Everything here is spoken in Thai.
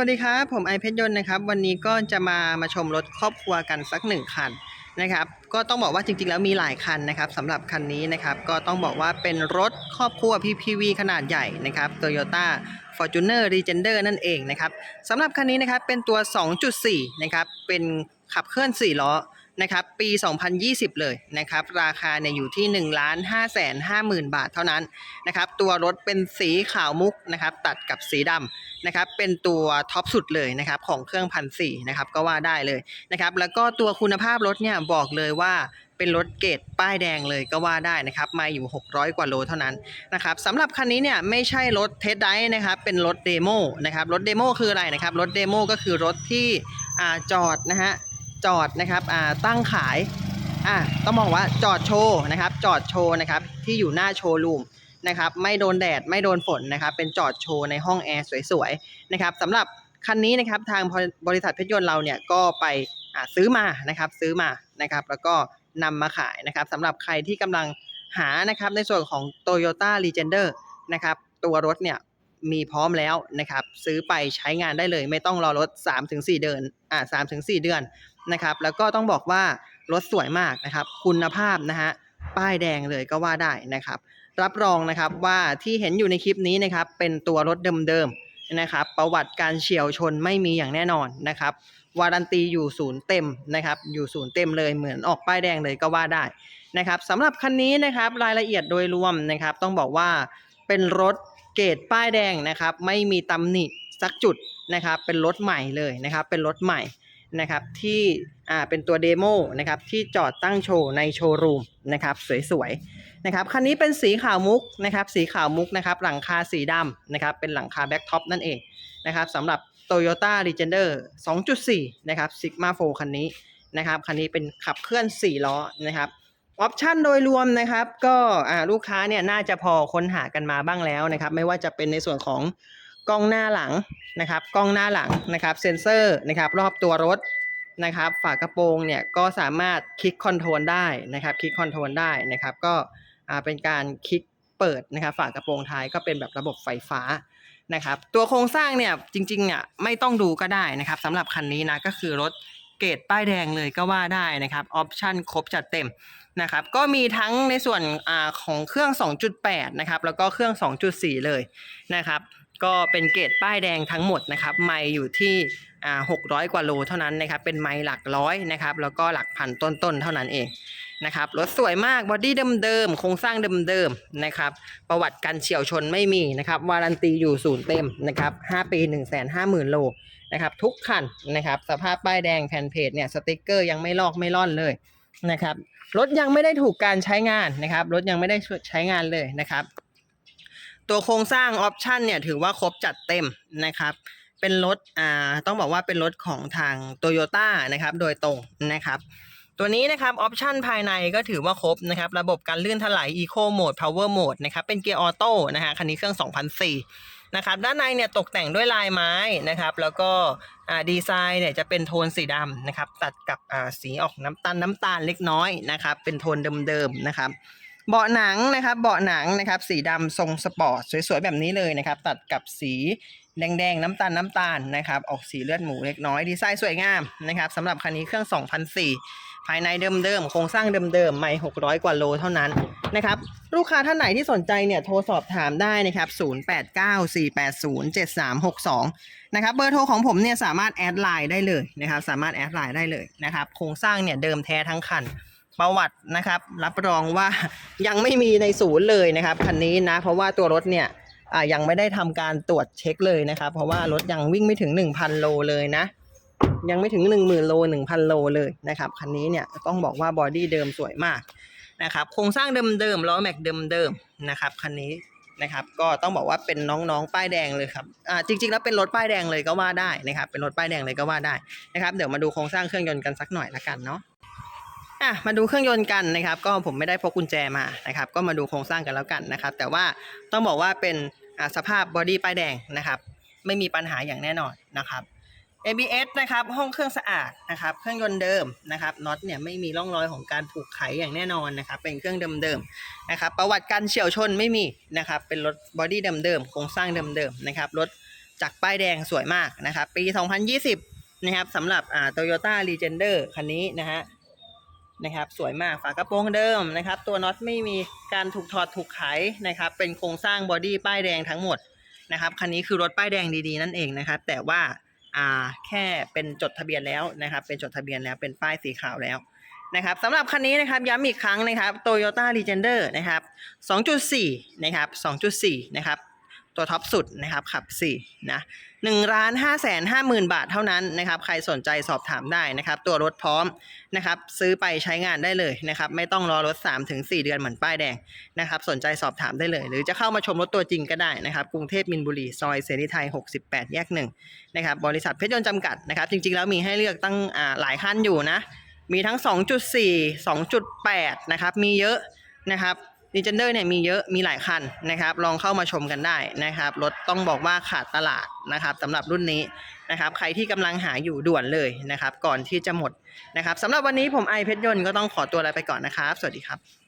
วัสดีครับ ผมไอเพชรยนต์นะครับ วันนี้ก็จะมามาชมรถครอบครัวกันสักหนึ่งคันนะครับ ก็ต้องบอกว่าจริงๆ แล้วมีหลายคันนะครับสำหรับคันนี้นะครับ ก็ต้องบอกว่าเป็นรถครอบครัว PPV ขนาดใหญ่นะครับ Toyota Fortuner Legender นั่นเองนะครับสำหรับคันนี้นะครับเป็นตัว 2.4 นะครับ เป็นขับเคลื่อน 4 ล้อ นะครับปี 2020 เลยนะครับราคาเนี่ยอยู่ที่ 1 5 5 0 0 0 0 บาทเท่านั้นนะครับตัวรถเป็นสีขาวมุกนะครับตัดกับสีดำนะครับเป็นตัวท็อปสุดเลยนะครับของเครื่องพันสี่นะครับก็ว่าได้เลยนะครับแล้วก็ตัวคุณภาพรถเนี่ยบอกเลยว่าเป็นรถเกรดป้ายแดงเลยก็ว่าได้นะครับมาอยู่ 600 กว่าโลเท่านั้นนะครับสำหรับคันนี้เนี่ยไม่ใช่รถเทสไดนะครับเป็นรถเดโมนะครับรถเดโมคืออะไรนะครับรถเดโมก็คือรถที่อจอดนะฮะ จอดนะครับตั้งขายต้องบอกว่าจอดโชว์นะครับ จอดโชว์นะครับที่อยู่หน้าโชว์รูมนะครับไม่โดนแดดไม่โดนฝนนะครับเป็นจอดโชว์ในห้องแอร์สวยๆนะครับสำหรับคันนี้นะครับทางบริษัทเพชรยนต์เราเนี่ยก็ไปซื้อมานะครับซื้อมานะครับแล้วก็นำมาขายนะครับสำหรับใครที่กำลังหานะครับในส่วนของ Toyota Legender นะครับตัวรถเนี่ย มีพร้อมแล้วนะครับ ซื้อไปใช้งานได้เลย ไม่ต้องรอรถ 3-4 เดือนอ่า3-4เดือนนะครับ แล้วก็ต้องบอกว่ารถสวยมากนะครับ คุณภาพนะฮะป้ายแดงเลยก็ว่าได้นะครับ รับรองนะครับว่าที่เห็นอยู่ในคลิปนี้นะครับ เป็นตัวรถเดิมๆนะครับ ประวัติการเฉียวชนไม่มีอย่างแน่นอนนะครับวารันตีอยู่ศูนย์เต็มนะครับ อยู่ศูนย์เต็มเลยเหมือนออกป้ายแดงเลยก็ว่าได้นะครับสำหรับคันนี้นะครับรายละเอียดโดยรวมนะครับ ต้องบอกว่าเป็นรถ เกรดป้ายแดงนะครับ ไม่มีตำหนิสักจุดนะครับ เป็นรถใหม่เลยนะครับ เป็นรถใหม่นะครับที่อ่าเป็นตัวเดโมนะครับที่จอดตั้งโชว์ในโชว์รูมนะครับสวยๆนะครับคันนี้เป็นสีขาวมุกนะครับสีขาวมุกนะครับหลังคาสีดำนะครับเป็นหลังคาแบ็กท็อปนั่นเองนะครับสำหรับ Toyota Legender 2.4 นะครับ Sigma 4 คันนี้นะครับคันนี้เป็นขับเคลื่อน 4 ล้อนะครับ ออปชันโดยรวมนะครับ ก็ลูกค้าเนี่ยน่าจะพอค้นหากันมาบ้างแล้วนะครับ ไม่ว่าจะเป็นในส่วนของกล้องหน้าหลังนะครับ กล้องหน้าหลังนะครับ เซ็นเซอร์นะครับ รอบตัวรถนะครับ ฝากระโปรงเนี่ยก็สามารถคลิกคอนโทรลได้นะครับ คลิกคอนโทรลได้นะครับ ก็เป็นการคลิกเปิดนะครับ ฝากระโปรงท้ายก็เป็นแบบระบบไฟฟ้านะครับ ตัวโครงสร้างเนี่ยจริงๆอะไม่ต้องดูก็ได้นะครับสำหรับคันนี้นะก็คือรถเกรดป้ายแดงเลยก็ว่าได้นะครับ ออปชั่นครบจัดเต็ม นะครับก็มีทั้งในส่วนอของเครื่อง 2.8 นะครับ แล้วก็เครื่อง 2.4 เลยนะครับ ก็เป็นเกรดป้ายแดงทั้งหมดนะครับ ไม่อยู่ที่600 กว่าโลเท่านั้นนะครับ เป็นไม้หลักร้อยนะครับ แล้วก็หลักพันต้นๆ เท่านั้นเองนะครับ รถสวยมาก บอดี้เดิมๆ โครงสร้างเดิมๆ นะครับ ประวัติการเฉียวชนไม่มีนะครับ วารันตีอยู่ศูนย์เต็มนะครับ 5 ปี 150,000 โลนะครับ ทุกคันนะครับ สภาพป้ายแดงแผ่นเพจเนี่ย สติกเกอร์ยังไม่ลอกไม่ล่อนเลย นะครับ รถยังไม่ได้ถูกการใช้งานนะครับ รถยังไม่ได้ใช้งานเลยนะครับ ตัวโครงสร้างออปชันเนี่ยถือว่าครบจัดเต็มนะครับ เป็นรถอ่าต้องบอกว่าเป็นรถของทาง t o y ยต้านะครับโดยตรงนะครับตัวนี้นะครับออปชันภายในก็ถือว่าครบนะครับ ระบบการลื่นถลาย Eco Mode Power Mode นะครับ เป็นเกียร์ออโต้นะฮะคันนี้เครื่อง 2004 นะครับด้านในเนี่ยตกแต่งด้วยลายไม้นะครับ แล้วก็ดีไซน์เนี่ยจะเป็นโทนสีดำนะครับ ตัดกับสีออกน้ำตาลน้ำตาลเล็กน้อยนะครับ เป็นโทนเดิมๆนะครับเบาะหนังนะครับเบาะหนังนะครับ สีดำทรงสปอร์ตสวยๆแบบนี้เลยนะครับ ตัดกับสีแดงๆ น้ำตาลน้ำตาลนะครับ ออกสีเลือดหมูเล็กน้อยดีไซน์สวยงามนะครับสำหรับคันนี้เครื่อง 2004 ภายในเดิมๆ โครงสร้างเดิมๆ ไม่ 600 กว่าโลเท่านั้น นะครับ ลูกค้าท่านไหนที่สนใจเนี่ยโทรสอบถามได้นะครับ 0894807362 นะครับ เบอร์โทรของผมเนี่ยสามารถแอดไลน์ได้เลยนะครับ สามารถแอดไลน์ได้เลยนะครับ โครงสร้างเนี่ยเดิมแท้ทั้งคัน ประวัตินะครับ รับรองว่ายังไม่มีในศูนย์เลยนะครับคันนี้นะ เพราะว่าตัวรถเนี่ยยังไม่ได้ทำการตรวจเช็คเลยนะครับ เพราะว่ารถยังวิ่งไม่ถึง 1,000 โลเลยนะ ยังไม่ถึง 10,000 โล 1,000 โลเลยนะครับ คันนี้เนี่ยต้องบอกว่าบอดี้เดิมสวยมาก นะครับ โครงสร้างเดิมๆล้อแม็กเดิมๆนะครับคันนี้นะครับ ก็ต้องบอกว่าเป็นน้องๆป้ายแดงเลยครับอ่าจริง ๆ แล้วเป็นรถป้ายแดงเลยก็ว่าได้นะครับ เป็นรถป้ายแดงเลยก็ว่าได้นะครับ เดี๋ยวมาดูโครงสร้างเครื่องยนต์กันสักหน่อยละกันเนาะอะมาดูเครื่องยนต์กันนะครับ ก็ผมไม่ได้พกกุญแจมานะครับ ก็มาดูโครงสร้างกันแล้วกันนะครับ แต่ว่าต้องบอกว่าเป็นอ่าสภาพบอดี้ป้ายแดงนะครับ ไม่มีปัญหาอย่างแน่นอนนะครับ ABS นะครับ ห้องเครื่องสะอาดนะครับ เครื่องยนต์เดิมนะครับน็อตเนี่ยไม่มีร่องรอยของการผูกไขอย่างแน่นอนนะครับ เป็นเครื่องเดิมๆนะครับ ประวัติการเฉี่ยวชนไม่มีนะครับ เป็นรถบอดี้เดิมๆโครงสร้างเดิมๆนะครับ รถจากป้ายแดงสวยมากนะครับ ปี 2020 นะครับสำหรับอ่า Toyota Legender คันนี้นะฮะนะครับ สวยมากฝากระโปรงเดิมนะครับ ตัวน็อตไม่มีการถูกถอดถูกไขนะครับ เป็นโครงสร้างบอดี้ป้ายแดงทั้งหมดนะครับคันนี้คือรถป้ายแดงดีๆนั่นเองนะครับ แต่ว่า อ่าแค่เป็นจดทะเบียนแล้วนะครับ เป็นจดทะเบียนแล้วเป็นป้ายสีขาวแล้วนะครับสำหรับคันนี้นะครับย้ำอีกครั้งนะครับ Toyota Legender นะครับ 2.4 นะครับ 2.4 นะครับ ตัวท็อปสุดนะครับขับ 4 นะ 1ล้าน5แสน5หมื่นบาทเท่านั้นนะครับ ใครสนใจสอบถามได้นะครับ ตัวรถพร้อมนะครับ ซื้อไปใช้งานได้เลยนะครับ ไม่ต้องรอรถ 3-4 เดือนเหมือนป้ายแดงนะครับ สนใจสอบถามได้เลย หรือจะเข้ามาชมรถตัวจริงก็ได้นะครับ กรุงเทพมินบุรีซอยเสรีไทย 68 แยกหนึ่งนะครับ บริษัทเพชรยนต์จำกัดนะครับ จริง ๆ แล้วมีให้เลือกตั้งหลายคันอยู่นะ มีทั้ง 2.4 2.8 นะครับ มีเยอะนะครับ ดีเจนเดอร์เนี่ยมีเยอะมีหลายคันนะครับ ลองเข้ามาชมกันได้นะครับ รถต้องบอกว่าขาดตลาดนะครับสำหรับรุ่นนี้นะครับ ใครที่กำลังหาอยู่ด่วนเลยนะครับ ก่อนที่จะหมดนะครับสำหรับวันนี้ผมไอเพชรยนต์ก็ต้องขอตัวลาไปก่อนนะครับ สวัสดีครับ